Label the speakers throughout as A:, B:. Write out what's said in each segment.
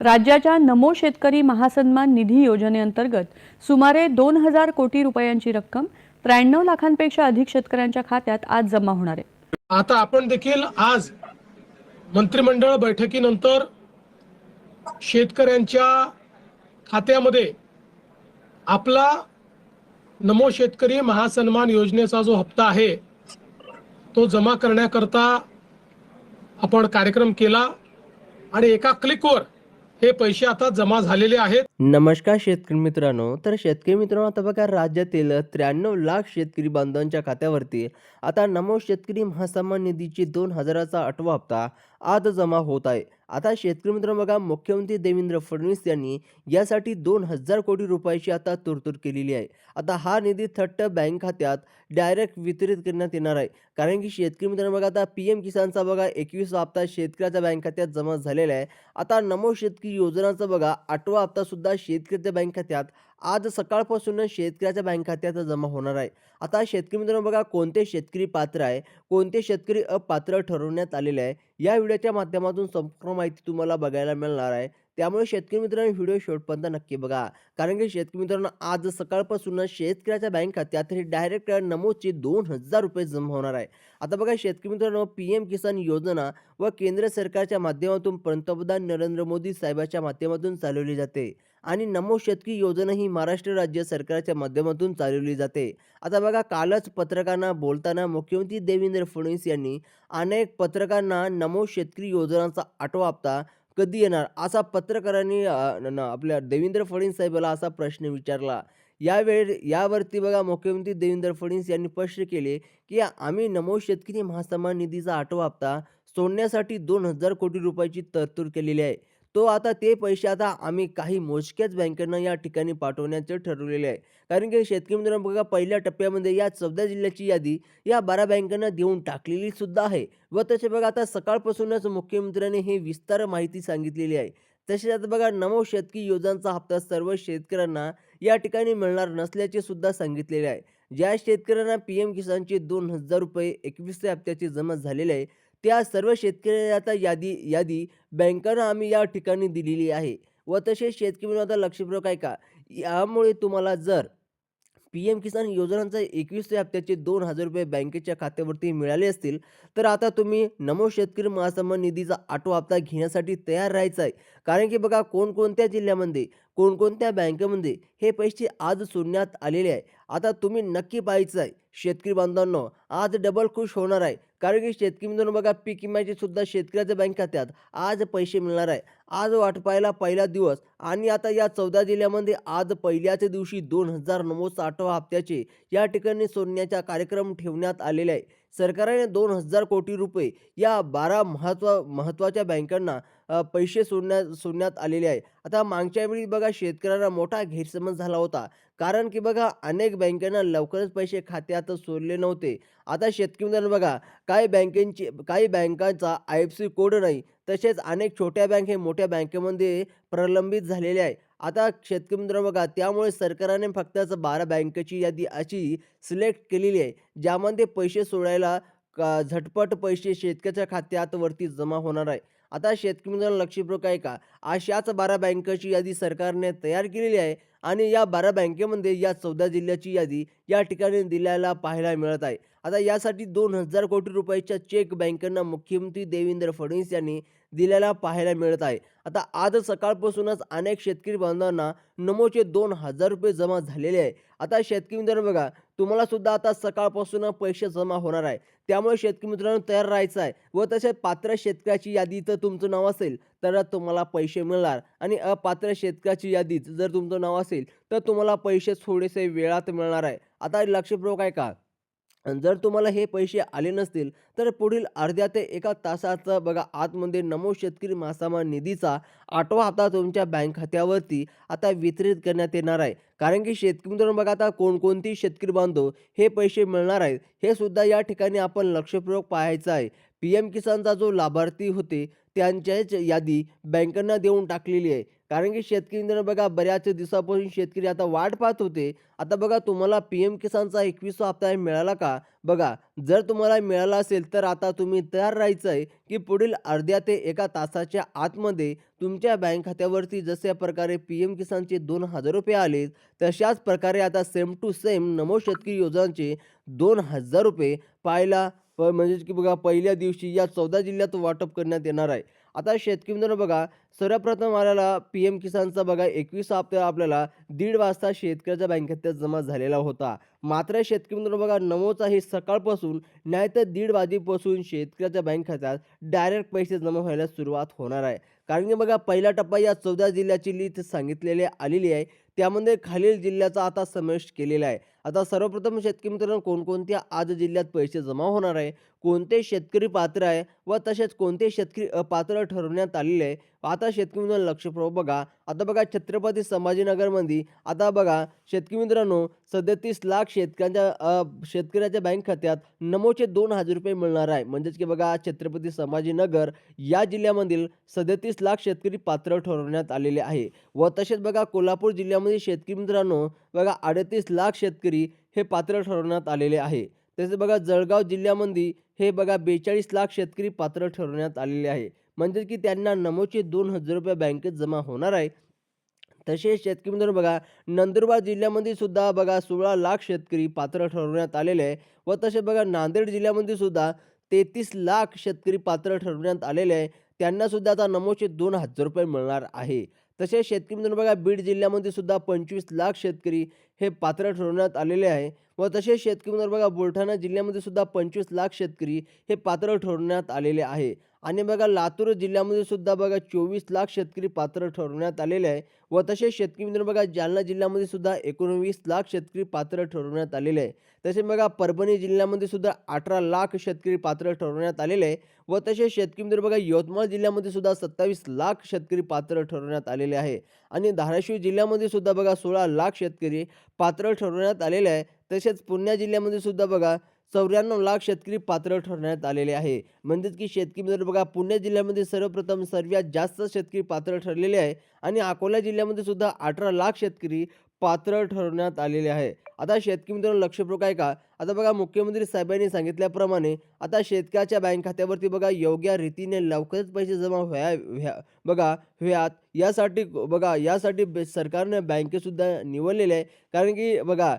A: राज्याच्या नमो शेतकरी महासन्मान निधी योजनेअंतर्गत सुमारे दोन हजार कोटी रुपयांची रक्कम त्र्याण्णव लाखांपेक्षा अधिक शेतकऱ्यांच्या खात्यात आज जमा होणार आहे.
B: आता आपण देखील आज मंत्रिमंडळ बैठकीनंतर शेतकऱ्यांच्या खात्यामध्ये आपला नमो शेतकरी महासन्मान योजनेचा जो हप्ता आहे तो जमा करण्याकरता आपण कार्यक्रम केला आणि एका क्लिकवर हे पैसे आता जमा झालेले आहेत.
C: नमस्कार शेतकरी मित्रांनो तर शेतकरी मित्रांनो आता बघा राज्यातील त्र्याण्णव लाख शेतकरी बांधवांच्या खात्यावरती आता नमो शेतकरी महासन्मान निधीची दोन हजाराचा आठवा हप्ता आज जमा होत आहे. आता शेतकरी मित्र बघा मुख्यमंत्री देवेंद्र फडणवीस यांनी यासाठी दोन हजार कोटी रुपयाची आता तरतूद केलेली आहे. आता हा निधी थट्ट बँक खात्यात डायरेक्ट वितरित करण्यात येणार आहे. कारण की शेतकरी मित्रांनो बघा आता पी एम किसानचा बघा एकवीस हप्ता शेतकऱ्याच्या बँक खात्यात जमा झालेला आहे. आता नमो शेतकरी योजनाचा बघा आठवा हप्ता सुद्धा शेतकऱ्याच्या बँक खात्यात आज सकाळपासूनच शेतकऱ्याच्या बँक खात्यात जमा होणार आहे. आता शेतकरी मित्रांनो बघा कोणते शेतकरी पात्र आहे कोणते शेतकरी अपात्र ठरवण्यात आलेले आहे या व्हिडिओच्या माध्यमातून संपूर्ण माहिती तुम्हाला बघायला मिळणार आहे. त्यामुळे शेतकरी मित्रांनो व्हिडिओ शेवटपर्यंत नक्की बघा. कारण की शेतकरी मित्रांनो आज सकाळपासूनच शेतकऱ्याच्या बँक खात्यात हे डायरेक्ट नमोदचे दोन हजार रुपये जमा होणार आहे. आता बघा शेतकरी मित्रांनो पी एम किसान योजना व केंद्र सरकारच्या माध्यमातून पंतप्रधान नरेंद्र मोदी साहेबाच्या माध्यमातून चालवली जाते. आणि नमो शेतकी योजना ही महाराष्ट्र राज्य सरकारच्या माध्यमातून चालवली जाते. आता बघा कालच पत्रकारांना बोलताना मुख्यमंत्री देवेंद्र फडणवीस यांनी अनेक पत्रकारांना नमो शेतकरी योजनांचा आठवा हप्ता कधी येणार? असा पत्रकारांनी आपल्या देवेंद्र फडणवीस साहेबाला असा प्रश्न विचारला. यावेळी यावरती बघा मुख्यमंत्री देवेंद्र फडणवीस यांनी स्पष्ट केले की आम्ही नमो शेतकरी महासन्मान निधीचा आठवा हप्ता सोडण्यासाठी दोन हजार कोटी रुपयाची तरतूद केलेली आहे. तो आता ते पैसे आता आम्ही काही मोजक्याच बँकांना या ठिकाणी पाठवण्याचं ठरवलेले आहे. कारण की शेतकरी मित्रांनो बघा पहिल्या टप्प्यामध्ये या चौदा जिल्ह्याची यादी या बारा बँकांना देऊन टाकलेली सुद्धा आहे. व तसे बघा आता सकाळपासूनच मुख्यमंत्र्यांनी हे विस्तार माहिती सांगितलेली आहे. तसेच आता बघा नमो शेतकी योजनांचा हप्ता सर्व शेतकऱ्यांना या ठिकाणी मिळणार नसल्याचे सुद्धा सांगितलेले आहे. ज्या शेतकऱ्यांना पी एम किसानचे दोन हजार रुपये एकवीसव्या हप्त्याचे जमा झालेले आहे त्या सर्व शेतकऱ्याचा आता यादी यादी बँकांना आम्ही या ठिकाणी दिलेली आहे व तसेच शेतकरी मित्रांनो आता लक्षपूर्वक आहे का यामुळे तुम्हाला जर पी एम किसान योजनांचा एकवीसव्या हप्त्याचे दोन हजार रुपये बँकेच्या खात्यावरती मिळाले असतील तर आता तुम्ही नमो शेतकरी महासन्मान निधीचा आठवा हप्ता घेण्यासाठी तयार राहायचा आहे. कारण की बघा कोणकोणत्या जिल्ह्यामध्ये कोणकोणत्या बँकेमध्ये हे पैसे आज सोडण्यात आलेले आहे. आता तुम्ही नक्की पाहायचं आहे शेतकरी बांधवांनो आज डबल खुश होणार आहे. कारण की शेतकरी मित्रांनो बघा पीक विम्याचे सुद्धा शेतकऱ्याच्या बँक खात्यात. आज पैसे मिळणार आहे. आज वाटपायला पहिला दिवस. आणि आता या चौदा जिल्ह्यामध्ये आज पहिल्याच दिवशी दोन हजार नऊ साठवा हप्त्याचे या ठिकाणी सोडण्याचा कार्यक्रम ठेवण्यात आलेला आहे. सरकारने दोन हजार कोटी रुपये या बारा महत्वा महत्त्वाच्या बँकांना पैसे सोडण्यात सोडण्यात आलेले आहे. आता मागच्या वेळी बघा शेतकऱ्यांना मोठा गैरसमज झाला होता. कारण की बघा अनेक बँकांना लवकरच पैसे खात्यात सोडले नव्हते. आता शेतकरी मित्रांनो बघा काही बँकेंची काही बँकांचा आय एफ सी कोड नाही. तसेच अनेक छोट्या बँक हे मोठ्या बँकेमध्ये प्रलंबित झालेले आहे. आता शेतकरी मित्र बघा त्यामुळे सरकारने फक्तच बारा बँकेची यादी अशी सिलेक्ट केलेली आहे. ज्यामध्ये पैसे सोडायला का झटपट पैसे शेतकऱ्याच्या खात्यात वरती जमा होणार आहे. आता शेतकरी मित्रांनो लक्षपूर्वक आहे का? अशाच बारा बँकाची यादी सरकारने तयार केलेली आहे आणि या बारा बँकेमध्ये या चौदा जिल्ह्याची यादी या ठिकाणी दिल्याला पाहायला मिळत आहे. आता यासाठी दोन हजार कोटी रुपयाच्या चेक बँकांना मुख्यमंत्री देवेंद्र फडणवीस यांनी दिल्याला पाहायला मिळत आहे. आता आज सकाळपासूनच अनेक शेतकरी बांधवांना नमोचे दोन हजार रुपये जमा झालेले आहे. आता शेतकरी मित्रांनो बघा तुम्हाला सुद्धा आता सकाळपासून पैसे जमा होणार आहे. त्यामुळे शेतकरी मित्रांनो तयार राहायचं आहे व तसेच पात्र शेतकऱ्याची यादी तर तुमचं नाव असेल तर तुम्हाला पैसे मिळणार आणि अपात्र शेतकऱ्याची यादीत जर तुमचं नाव असेल तर तुम्हाला पैसे थोडेसे वेळात मिळणार आहे. आता लक्षपूर्वक आहे का? जर तुम्हाला हे पैसे आले नसतील तर पुढील अर्ध्या ते एका तासाचं बघा आतमध्ये नमो शेतकरी मासामा निधीचा आठवा हप्ता तुमच्या बँक खात्यावरती आता वितरित करण्यात येणार आहे. कारण की शेतकरी मित्रांनो बघा आता कोणकोणती शेतकरी बांधव हे पैसे मिळणार आहेत हे सुद्धा या ठिकाणी आपण लक्षपूर्वक पाहायचं आहे. पी एम किसानचा जो लाभार्थी होते त्यांच्याच यादी बँकांना देऊन टाकलेली आहे. कारण की शेतकरी मित्रांनो बघा बऱ्याच दिवसापासून शेतकरी आता वाट पाहत होते. आता बघा तुम्हाला पी एम किसानचा एकवीसवा हप्ता मिळाला का? बघा जर तुम्हाला मिळाला असेल तर आता तुम्ही तयार राहायचं आहे की पुढील अर्ध्या ते एका तासाच्या आतमध्ये तुमच्या बँक खात्यावरती जशा प्रकारे पी एम किसानचे दोन हजार रुपये आले तशाच प्रकारे आता सेम टू सेम नमो शेतकरी योजनांचे दोन हजार रुपये पाहायला प म्हणजेच की बघा पहिल्या दिवशी या चौदा जिल्ह्यात वाटप करण्यात येणार आहे. आता शेतकरी मित्रांनो बघा सर्वप्रथम आलेला पी एम किसानचा बघा एकवीस हप्ता आपल्याला दीड वाजता शेतकऱ्याच्या बँक खात्यात जमा झालेला होता. मात्र शेतकरी मित्रांनो बघा नमोचा हे सकाळपासून नाहीतर दीड वाजेपासून शेतकऱ्याच्या बँक खात्यात डायरेक्ट पैसे जमा व्हायला सुरुवात होणार आहे. कारण की बघा पहिला टप्पा या चौदा जिल्ह्याची लिस्ट सांगितलेली आलेली आहे. त्यामध्ये खालील जिल्ह्याचा आता समावेश केलेला आहे. आता सर्वप्रथम शेतकरी मित्रांनो कोणकोणत्या आज जिल्ह्यात पैसे जमा होणार आहे? कोणते शेतकरी पात्र आहे? व तसेच कोणते शेतकरी अपात्र ठरवण्यात आलेले आहे? आता शेतकरी मित्रांनो लक्षपूर्वक बघा. आता बघा छत्रपती संभाजीनगरमध्ये आता बघा शेतकरी मित्रांनो सदतीस लाख शेतकऱ्यांच्या शेतकऱ्याच्या बँक खात्यात नमोचे दोन हजार रुपये मिळणार आहे. म्हणजेच की बघा छत्रपती संभाजीनगर या जिल्ह्यामधील सदतीस लाख शेतकरी पात्र ठरवण्यात आलेले आहे. व तसेच बघा कोल्हापूर जिल्ह्यामध्ये शेतकरी मित्रांनो बघा अडतीस लाख शेतकरी हे पात्र ठरवण्यात आलेले आहे. तसेच बघा जळगाव जिल्ह्यामध्ये हे बघा बेचाळीस लाख शेतकरी पात्र ठरवण्यात आलेले आहे. म्हणजे की त्यांना नमोचे दोन हजार रुपये बँकेत जमा होणार आहे. तसेच शेतकरी मित्रांनो बघा नंदुरबार जिल्ह्यामध्ये सुद्धा बघा सोळा लाख शेतकरी पात्र ठरवण्यात आलेले आहे. व तसे बघा नांदेड जिल्ह्यामध्ये सुद्धा तेहतीस लाख शेतकरी पात्र ठरवण्यात आलेले आहे. त्यांना सुद्धा आता नमोचे दोन हजार रुपये मिळणार आहे. तसेच शेतकरी मित्रांनो बघा बीड जिल्ह्यामध्ये सुद्धा पंचवीस लाख शेतकरी हे पात्र ठरवण्यात आलेले आहे. व तसेच शेतकरी मित्रांनो बघा बुलढाणा जिल्ह्यामध्ये सुद्धा पंचवीस लाख शेतकरी हे पात्र ठरवण्यात आलेले आहे. आणि बघा लातूर जिल्ह्यामध्ये सुद्धा बघा चोवीस लाख शेतकरी पात्र ठरवण्यात आलेले आहे व तसेच शेतकरी मित्रांनो बघा जालना जिल्ह्यामध्ये सुद्धा एकोणवीस लाख शेतकरी पात्र ठरवण्यात आलेले आहे. तसेच बघा परभणी जिल्ह्यामध्ये सुद्धा अठरा लाख शेतकरी पात्र ठरवण्यात आलेले आहे व तसेच शेतकरी मित्र बघा यवतमाळ जिल्ह्यामध्ये सुद्धा सत्तावीस लाख शेतकरी पात्र ठरवण्यात आलेले आहे. आणि धाराशिव जिल्ह्यामध्ये सुद्धा बघा सोळा लाख शेतकरी पात्र ठरवण्यात आलेले आहे. तसेच पुण्या जिल्ह्यामध्ये सुद्धा बघा चौऱ्याण्णव लाख शेतकरी पात्र ठरण्यात आलेले आहे. म्हणजेच की शेतकरी मित्र बघा पुणे जिल्ह्यामध्ये सर्वप्रथम सर्वात जास्त शेतकरी पात्र ठरलेले आहे आणि अकोला जिल्ह्यामध्ये सुद्धा अठरा लाख शेतकरी पात्र ठरवण्यात आलेले आहे. आता शेतकरी मित्रांनो लक्षपूर्वक आहे का आता बघा मुख्यमंत्री साहेबांनी सांगितल्याप्रमाणे आता शेतकऱ्याच्या बँक खात्यावरती बघा योग्य रीतीने लवकरच पैसे जमा व्हाया व्या बघा व्यात यासाठी बघा यासाठी बे- सरकारने बँकेसुद्धा निवडलेले आहे. कारण की बघा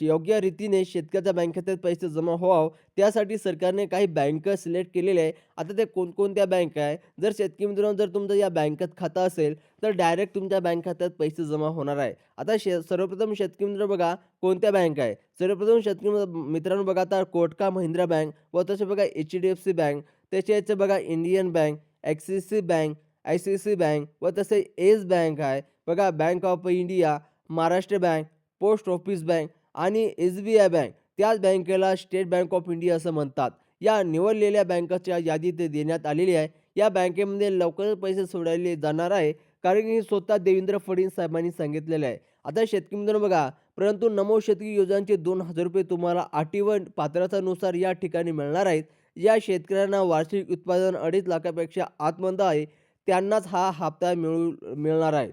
C: योग्य रीतीने शेतकऱ्याच्या बँक खात्यात पैसे जमा व्हावं त्यासाठी सरकारने काही बँक सिलेक्ट केलेले आहे आता ते कोणकोणत्या बँक आहे जर शेतकरी मित्रांनो जर तुमचं या बँकेत खातं असेल तर डायरेक्ट तुमच्या बँक खात्यात पैसे जमा होणार आहे. आता शे सर्वप्रथम शेतकरी मित्र बघा कोणत्या बँक आहे सर्वप्रथम शेतकरी मित्रांनो बघा आता कोटका महिंद्रा बँक व तसे बघा H D F C bank त्याच्या बघा Indian bank Axis bank I C C bank व तसे येस बँक आहे. बघा bank of India Maharashtra bank post office bank आणि एस बी आय बँक त्याच बँकेला स्टेट बँक ऑफ इंडिया असं म्हणतात. या निवडलेल्या बँकाच्या यादीत देण्यात आलेली आहे. या बँकेमध्ये लवकरच पैसे सोडवले जाणार आहे कारण की स्वतः देवेंद्र फडणवीस साहेबांनी सांगितलेलं आहे. आता शेतकरी मित्रांनो बघा परंतु नमो शेतकरी योजनांचे दोन हजार रुपये तुम्हाला अटी पात्रतानुसार या ठिकाणी मिळणार आहेत. या शेतकऱ्यांना वार्षिक उत्पादन अडीच लाखापेक्षा आतमंद आहे. त्यांनाच हा हप्ता मिळू मिळणार आहे.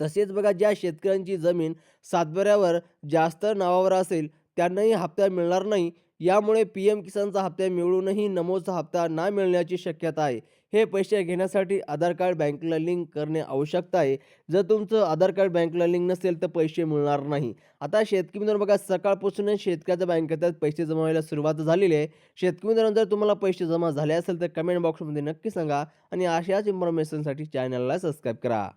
C: तसेच बघा ज्या शेतकऱ्यांची जमीन सातबाऱ्यावर जास्त नावावर असेल त्यांनाही हप्ता मिळणार नाही. यामुळे पी एम किसानचा हप्ता मिळूनही नमोचा हप्ता ना मिळण्याची शक्यता आहे. हे पैसे घेण्यासाठी आधार कार्ड बँकेला लिंक करणे आवश्यकता आहे. जर तुमचं आधार कार्ड बँकेला लिंक नसेल तर पैसे मिळणार नाही. आता शेतकरी मित्रांनो बघा सकाळपासूनच शेतकऱ्याच्या बँक खात्यात पैसे जमा व्हायला सुरुवात झालेली आहे. शेतकरी मित्रांनो जर तुम्हाला पैसे जमा झाले असेल तर कमेंट बॉक्समध्ये नक्की सांगा आणि अशाच इन्फॉर्मेशनसाठी चॅनलला सबस्क्राईब करा.